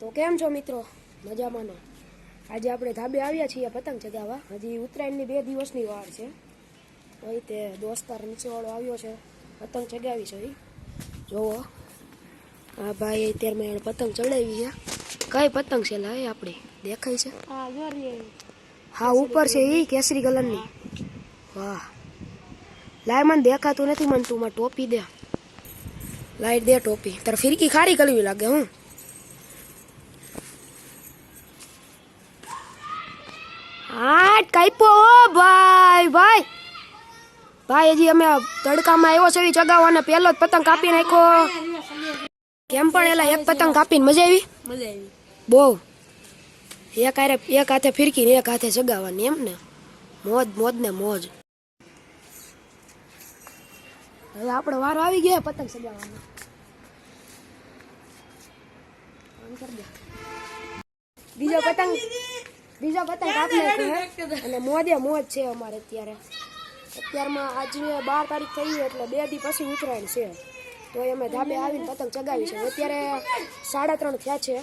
તો કેમ છો મિત્રો? મજામાં ને આજે આપણે ધાબે આવ્યા છીએ પતંગ ચગાવવા. હજી ઉત્તરાયણની બે દિવસની વાર છે. હોય તે દોસ્તાર નીચેવાળો આવ્યો છે પતંગ ચગાવી છે એ જોવો. આ ભાઈ અત્યારમાં એણે પતંગ ચડાવી છે. કઈ પતંગ છે લાય આપણે? દેખાય છે? હા ઉપર છે એ કેસરી કલરની. વાહ. લાય મને દેખાતું નથી મને તું માં ટોપી દે. લાઈટ દે ટોપી. તારે ફિરકી ખારી કરવી લાગે હું? હાટ કાઈપો ઓ ભાઈ ભાઈ. ભાઈ હજી અમે તડકામાં આવ્યો છે ચગાવો અને પહેલો જ પતંગ કાપી નાખ્યો. કેમ પણ એલા એક પતંગ કાપીને મજા આવી? મજા આવી. બહુ. એક આરે એક હાથે ફિરકી ને એક હાથે ચગાવવાની એમ ને. મોજ મોજ ને મોજ. હવે આપણો વારો આવી ગયો પતંગ ચગાવવાનો. બીજો પતંગ બીજો પતંગ કાપી અને મોજે મોજ છે અમારે અત્યારે અત્યારમાં આજે બાર તારીખ થઈ એટલે બે દી પછી ઉતરાયણ છે તો અમે ધાબે આવીને પતંગ ચગાવી છે અત્યારે સાડા ત્રણ થયા છે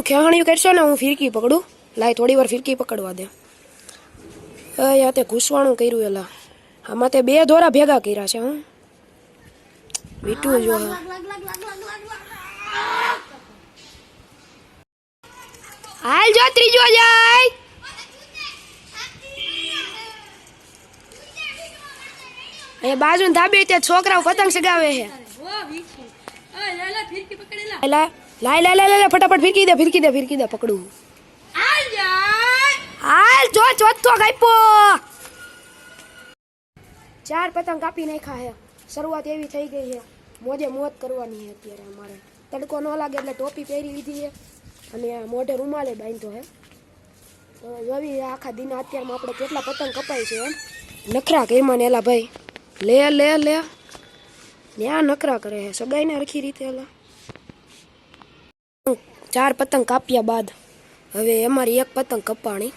ખેવાણી કરશો ને હું ફિરકી પકડું લાય થોડી વાર ફિરકી પકડવા દે અહીંયા તે ઘૂસવાણું કર્યું એલા આમાં તે બે દોરા ભેગા કર્યા છે હું મીઠું જો હાલ જો ત્રીજો જાય અહીંયા બાજુ ધાબે તે છોકરાઓ પતંગ ચગાવે છે ઓ વીખી ઓય લાલા ફિરકી પકડેલા લાય લાય લાય લાય લાય ફટાફટ ફિરકી દે ફિરકી દે ફિરકી દે પકડું આલ જાય હાલ જો ચોથો કાપ્યો ચાર પતંગ કાપી નાખ્યા હે શરૂઆત એવી થઈ ગઈ છે મોજે મોજ કરવાની છે અત્યારે અમારે તડકો ન લાગે એટલે ટોપી પહેરી લીધી છે અને આ મોઢે રૂમાલે બાંધ્યો હે. તો જોવી આખા દિન અત્યારમાં આપણે કેટલા પતંગ કપાય છે એમ. નખરા કર્યા ને એલા ભાઈ. લે લે લે. ન્યા નખરા કરે હે. સગાઈને રખી રીતે એલા. ચાર પતંગ કાપ્યા બાદ હવે અમારી એક પતંગ કપાણી.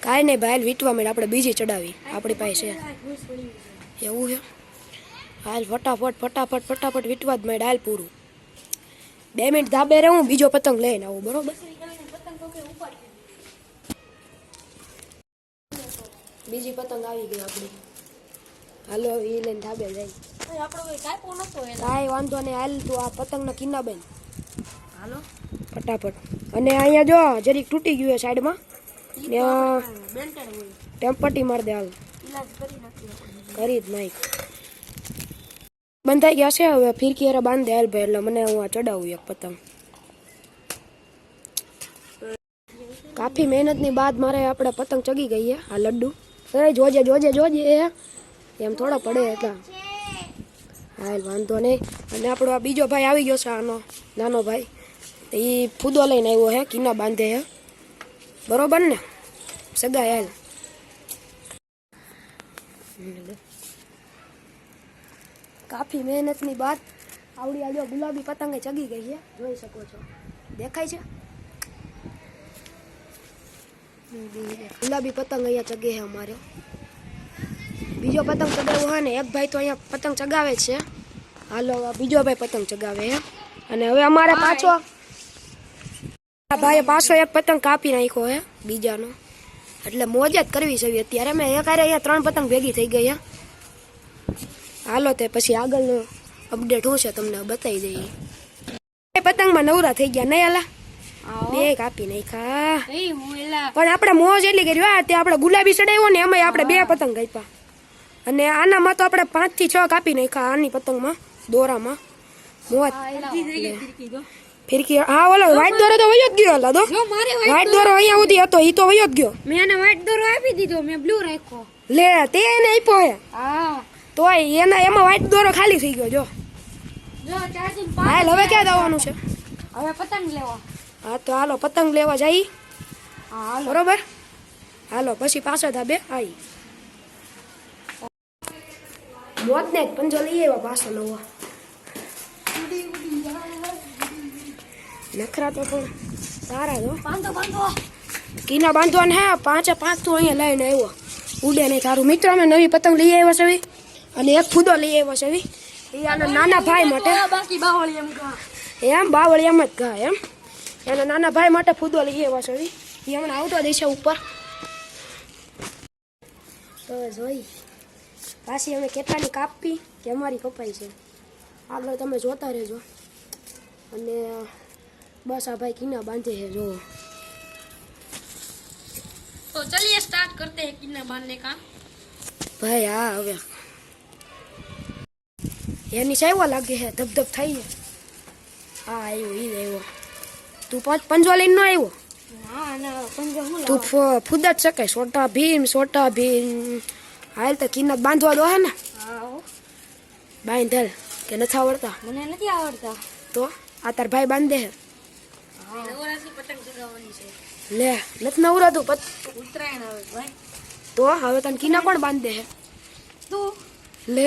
કાંઈ નહીં ભાઈ વીટવા માંડ આપણે બીજી ચડાવી. આપણી પાસે એવું છે. હાલ ફટાફટ ફટાફટ ફટાફટ વીટવા જ માંડ હાલ પૂરું. બે મિનિટ ધાબે રહું બીજો પતંગ લઈને આવું બરોબર? બીજી પતંગ આવી ગઈ આપણી. હાલો એ લઈને ધાબે જાય. કોઈ વાંધો નહીં હાલ તું આ પતંગના કિન્ના બેન હાલો. ફટાફટ. અને અહીંયા જો જરીક તૂટી ગયું છે સાઈડમાં. ટેમ્પટી માર દે હાલ. કરી જ નાખ. બંધાઈ ગયા છે, હવે ફિરકી હારે બાંધે હાલ ભાઈ, એટલે મને હું આ ચડાવું એક પતંગ. કાફી મહેનતની બાદ મારે આપણે પતંગ ચગી ગઈ છે આ લડ્ડુ. અરે, જોજે જોજે જોજે એમ થોડો પડે એટલે. હાલ, વાંધો નહીં. અને આપણો આ બીજો ભાઈ આવી ગયો છે, આનો નાનો ભાઈ. એ ફૂદો લઈને આવ્યો હે, કિના બાંધે હે. બરોબર ને? સગાઈ હાલ. કાફી મહેનતની બાદ આવડી આ જો ગુલાબી પતંગે ચગી ગઈ છે. જોઈ શકો છો. દેખાય છે? ગુલાબી પતંગ અહીંયા ચગે છે અમારે. બીજો પતંગ ચગાવવો હોય ને એક ભાઈ તો અહીંયા પતંગ ચગાવે જ છે. હાલો આ બીજો ભાઈ પતંગ ચગાવે છે. અને હવે અમારે પાછો આ ભાઈએ પાછો એક પતંગ કાપી નાખ્યો છે બીજાનો. એટલે મોજ જ કરવી છે. અત્યારે મેં એક હારે અહીંયા ત્રણ પતંગ ભેગી થઈ ગઈ છે. હાલો તે પછી આગળનું અપડેટ હું છે તમને બતાવી દઈએ. પતંગમાં નવરા થઈ ગયા નહીં હાલા બે કાપી નાખ્યા. એ પણ આપણે મોજ એટલી કર્યું આ તે આપણે ગુલાબી ચડાવ્યો ને એમાં આપણે બે પતંગ કાપ્યા અને આનામાં તો આપણે પાંચથી છ કાપી નાખ્યા આની પતંગમાં દોરામાં. મોજ. ફિરકી દો હા ઓલો વાઈટ દોરો તો વયો જ ગયો ઓલા તો. જો દોરો અહીંયા સુધી હતો એ તો વયો જ ગયો. મેં એને વાઈટ દોરો આપી દીધો મેં બ્લુ રાખ્યો. લે તે એને આપ્યો હે. હા. તોય એના એમાં વ્હાઈટ દોરો ખાલી થઈ ગયો જો. હાલ હવે ક્યાં જવાનું છે? હવે પતંગ લેવા. હા તો હાલો પતંગ લેવા જઈ બરોબર? હાલો પછી પાછો ધાબે આવી મોત ને જ પંજો લઈ આવ્યો પાછો નવો. નખરા તો પણ સારા જો કીના બાંધવાને હે પાંચે પાંચ તું અહીંયા લઈને આવ્યો. ઉડે નહીં તારું. મિત્ર અમે નવી પતંગ લઈ આવ્યા છે અને એક ફૂદો લઈ આવ્યો છે એ આના નાના ભાઈ માટે. બાવળી એમ ઘા. એમ બાવળી એમ જ ઘા એમ. એના નાના ભાઈ માટે ફૂદો લઈ આવ્યો છે એ હમણાં આવતો દેશે ઉપર. તો જોઈ. પાછી અમે કેટલાની કાપી કે અમારી કપાઈ છે. આગળ તમે જોતા રહેજો. અને બસ આ ભાઈ કિના બાંધે છે જો તો ચલિએ સ્ટાર્ટ કરતે કિના બાંધને કામ. ભાઈ હા હવે. એની સાહેવા લાગે છે ધબધબ થઈ છે હા આવ્યો એ આવ્યો. તું પાંચ પંજો લઈને ના આવ્યો? તું ફૂદા જ શકે સોટા ભીમ સોટા ભીમ. હાલ તો કિંમત બાંધવા દો હે ને. બાંધેલ કે નથી આવડતા? મને નથી આવડતા. તો આ તાર ભાઈ બાંધે હે. લે નથી નવરાતું ઉત્તરાયણ આવે તો હવે તને કિના કોણ બાંધે હે? તું. લે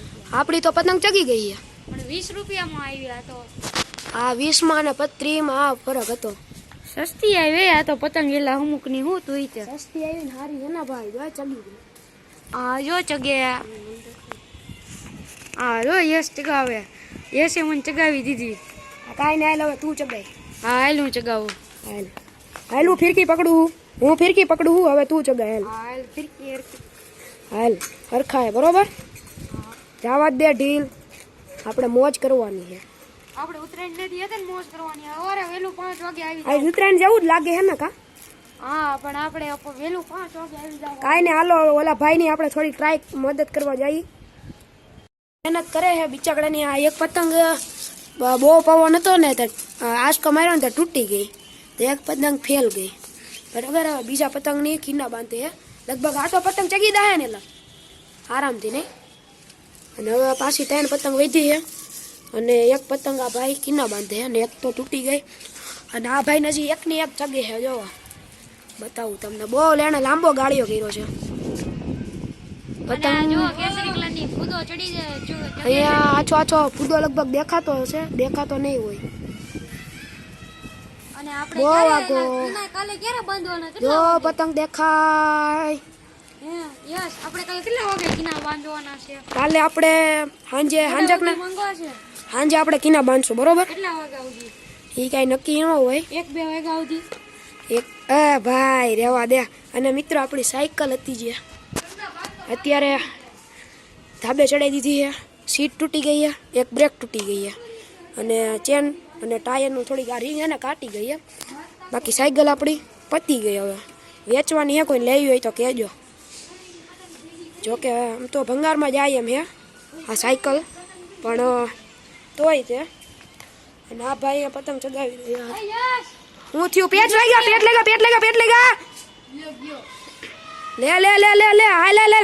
આપણી તો પતંગ ચગી ગઈ છે. પણ વીસ રૂપિયામાં આવી આ તો. આ વીસમાં અને પત્રીમાં આ ફરક હતો. સસ્તી આવી આ તો પતંગ એલા અમુકની હું તું તે સસ્તી આવી ને હારી છે ને ભાઈ જો ચગી ગઈ. આ જો ચગે આ. જો યસ ચગાવે. યસે મને ચગાવી દીધી. આ કાંઈ નહીં હાલ હવે તું ચગાય. હા હાલ હું ચગાવું. હાલ. હાલ હું ફિરકી પકડું હું. હું ફિરકી પકડું હું હવે તું ચગાય હાલ. હા હાલ ફિરકી હરકી. હાલ હરખાય બરોબર? જવા જ દે ઢીલ. આપણે મોજ કરવાની છે. આપણે ઉત્તરાયણ નથી હતા ને મોજ કરવાની સવારે વહેલું પાંચ વાગે આવી આ ઉત્તરાયણ જેવું જ લાગે છે ને કા? હા પણ આપણે અપ- વહેલું પાંચ વાગે આવી જાવ કાંઈ નહીં હાલો હવે ઓલા ભાઈની આપણે થોડી ટ્રાય મદદ કરવા જઈએ મહેનત કરે છે બિચાકડાની. આ એક પતંગ બ- બહુ પવન હતો ને તે આંચકો માર્યો ને તે તૂટી ગઈ. તો એક પતંગ ફેલ ગઈ. બરાબર હવે બીજા પતંગની કિન્ના બાંધે છે. લગભગ આ તો પતંગ ચગી દાહે ને લા આરામથી નહીં. અને હવે પાછી ત્રણ પતંગ વધી છે. અને એક પતંગ આ ભાઈ કિના બાંધે અને એક તો તૂટી ગઈ. અને આ ભાઈ હજી એકની એક ચગે છે જોવા. બતાવું તમને. બહુ લેણે લાંબો ગાળિયો કર્યો છે. પતંગ અહીંયા આછો આછો ફૂદો લગભગ દેખાતો હશે દેખાતો નહીં હોય. અને બહુ આગો. જો પતંગ દેખાય. યસ આપણે કાલે કેટલા વાગે કિના બાંધવાના છે? કાલે આપણે સાંજે છે? સાંજે આપણે કિના બાંધશું બરોબર? કેટલા એ કાંઈ નક્કી ન હોય. એક બે વાગ્યા સુધી? એક એ ભાઈ રેવા દે. અને મિત્રો આપણી સાયકલ હતી જે. અત્યારે ધાબે ચડાવી દીધી છે. સીટ તૂટી ગઈ છે. એક બ્રેક તૂટી ગઈ છે. અને ચેન અને ટાયરનું થોડીક આ રિંગ એને કાટી ગઈ છે. બાકી સાયકલ આપણી પતી ગઈ હવે. વેચવાની છે કોઈ લેવી હોય તો કહેજો. જોકે, આમ તો ભંગારમાં જાય એમ હે, આ સાયકલ. પણ તોય તે. અને આ ભાઈએ પતંગ ચગાવી દીધી હું થયું, પેટ લાગ્યા પેટ લાગ્યા પેટ લાગ્યા પેટ લાગ્યા લે લે લે લે લે હા લે લે.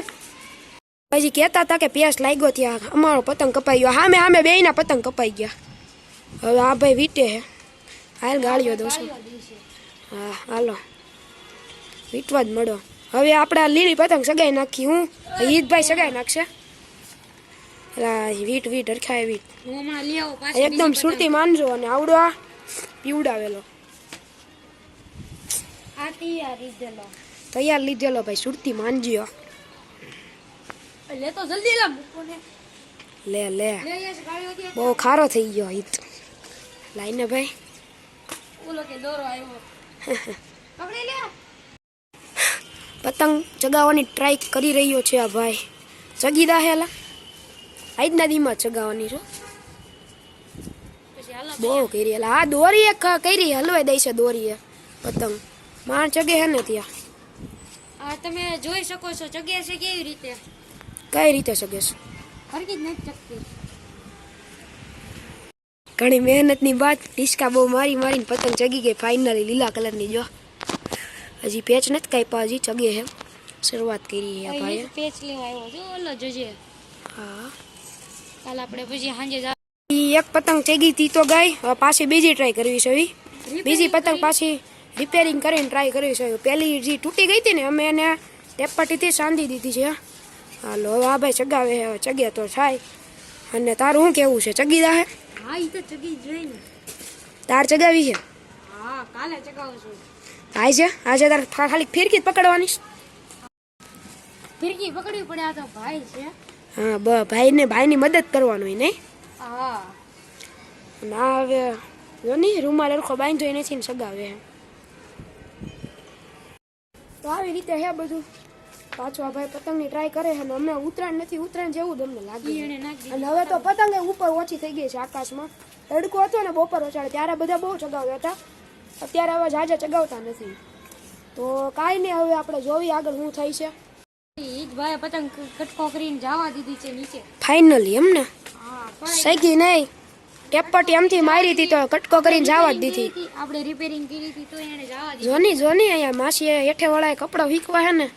પછી કહેતા હતા કે પેસ લાગ્યો ત્યાં. અમારો પતંગ કપાઈ ગયો. હામે સામે બેયના પતંગ કપાઈ ગયા. હવે આ ભાઈ વીટે હે. હાલ ગાળ્યો દોસ્તો હા, હાલો. વીટવા જ મળો. હવે આપણે આ લીલી પતંગ સગાઈ નાખી હું? ઈદભાઈ સગાઈ નાખશે. વીટ વીટ હરખાય વીટ. એકદમ સુરતી માનજો અને આવડો આ પીવડાવેલો. તૈયાર લીધેલો. ભાઈ સુરતી માનજીઓ લે તો જલ્દી લા લે બહુ ખારો થઈ ગયો હિત લાઈને ભાઈ. ઓલો કે દોરો આવ્યો. પકડી લે પતંગ ચગાવવાની ટ્રાય કરી રહ્યો છે આ ભાઈ. ચગી દા હેલા. આજના દીમાં ચગાવવાની છો પછી હાલો બહુ કરી હેલા. આ દોરી એક કરી હલવાઈ દે છે દોરી પતંગ. માણ ચગે હે ને ત્યાં? આ તમે જોઈ શકો છો જગ્યા છે કેવી રીતે? કઈ રીતે ચગે છે? હરકી જ નથી ચકતી ઘણી મહેનતની બાદ ડિસ્કા બહુ મારી મારીને પતંગ ચગી ગઈ ફાઇનલી લીલા કલરની જો. હજી પેચ નથી કાપ્યા હજી ચગે હે શરૂઆત કરી છે આ ભાઈએ. પેચ લેવા આવ્યો જો ઓલો જોજે. હા. કાલ આપણે પછી સાંજે જા ઈ ભાઈ એક પતંગ ચેગી હતી તો ગઈ હવે પાછી બીજી ટ્રાય કરવી છે એવી બીજી પતંગ પાછી રિપેરિંગ કરીને ટ્રાય કરવી છે પહેલી જે તૂટી ગઈ હતી ને અમે એને ટેપપટ્ટીથી સાંધી દીધી છે હાલો હવે આ ભાઈ ચગાવે છે હવે ચગે તો થાય. અને તારું શું કેવું છે ચગી દા હે? હા ઈ તો ચગી જ જોઈ ને. તાર ચગાવી છે? હા કાલે ચગાવું છું. છે? આજે તારે ખાલી ફિરકી પકડવાની છે? ફિરકી પકડવી પડે આ તો ભાઈ છે. હા બ ભાઈને ભાઈની મદદ કરવાનું હોય નહીં હા. ના હવે જો નહીં રૂમાલ અરખો બાંધ્યો નથી ને સગાવે તો આવી રીતે હે બધું. પાછો આ ભાઈ પતંગની ટ્રાય કરે છે અને અમે ઉતરાણ નથી ઉત્તરાયણ જેવું જ અમને લાગે છે. એને અને હવે તો પતંગ ઉપર ઓછી થઈ ગઈ છે આકાશમાં. તડકો હતો ને બપોર ઓછાડે ત્યારે બધા બહુ ચગાવ્યા હતા. અત્યારે હવે જાજા ચગાવતા નથી. તો કાંઈ નહીં હવે આપણે જોઈએ આગળ શું થાય છે. ઈ ભાઈ પતંગ કટકો કરીને જવા દીધી છે નીચે. ફાઇનલી એમ ને? સગી નહીં. ટેપટી એમથી મારી હતી તો કટકો કરીને જવા જ દીધી. આપણે રિપેરિંગ કરી હતી તો એને જવા દીધી. જોની જોની અહીંયા માસીએ હેઠે વળાય કપડાં વીકવા હે ને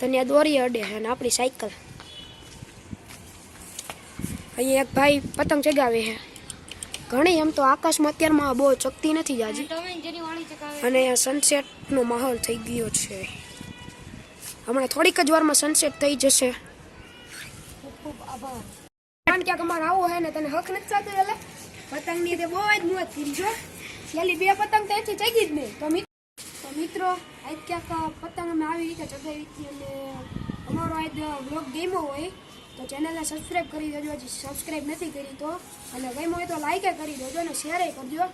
તને દોરી અડે છે ને આપણી સાયકલ. અહીંયા એક ભાઈ પતંગ ચગાવે છે ઘણી એમ તો આકાશમાં અત્યારમાં બહુ ચકતી નથી ચગાવે અને સનસેટનો માહોલ થઈ ગયો છે. હમણાં થોડીક જ વારમાં સનસેટ થઈ જશે. કારણ કે અમારે આવો હે ને તને હક નથી થતું એટલે પતંગની તે બહુ જ મોત કરી જો પેલી બે પતંગ તો એથી ચગી જ નહીં તો મિત્રો તો મિત્રો, આજ ક્યાંક પતંગ અમે આવી રીતે ચગાવી હતી અને અમારો આજ બ્લોગ ગેમો હોય. તો ચેનલને સબસ્ક્રાઈબ કરી દેજો. હજી સબસ્ક્રાઈબ નથી કરી તો અને ગમ્યું હોય તો લાઈકે કરી દેજો અને શેરે કરજો.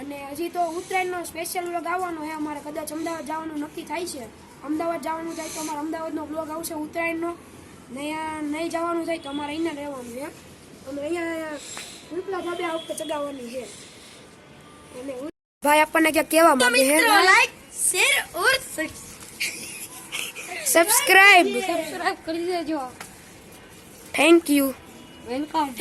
અને હજી તો ઉત્તરાયણનો સ્પેશિયલ બ્લોગ આવવાનો છે. અમારે કદાચ અમદાવાદ જવાનું નક્કી થાય છે. અમદાવાદ જવાનું થાય તો અમારે અમદાવાદનો બ્લોગ આવશે ઉત્તરાયણનો. નહીં નહીં જવાનું થાય તો અમારે અહીંયા રહેવાનું છે. અમે અહીંયા ઉપલા ધાબે આ વખતે ચગાવવાની છે. અને ભાઈ આપણને ક્યાંક કહેવા માંગે છે like share or subscribe subscribe કરી દેજો. Thank you. Welcome.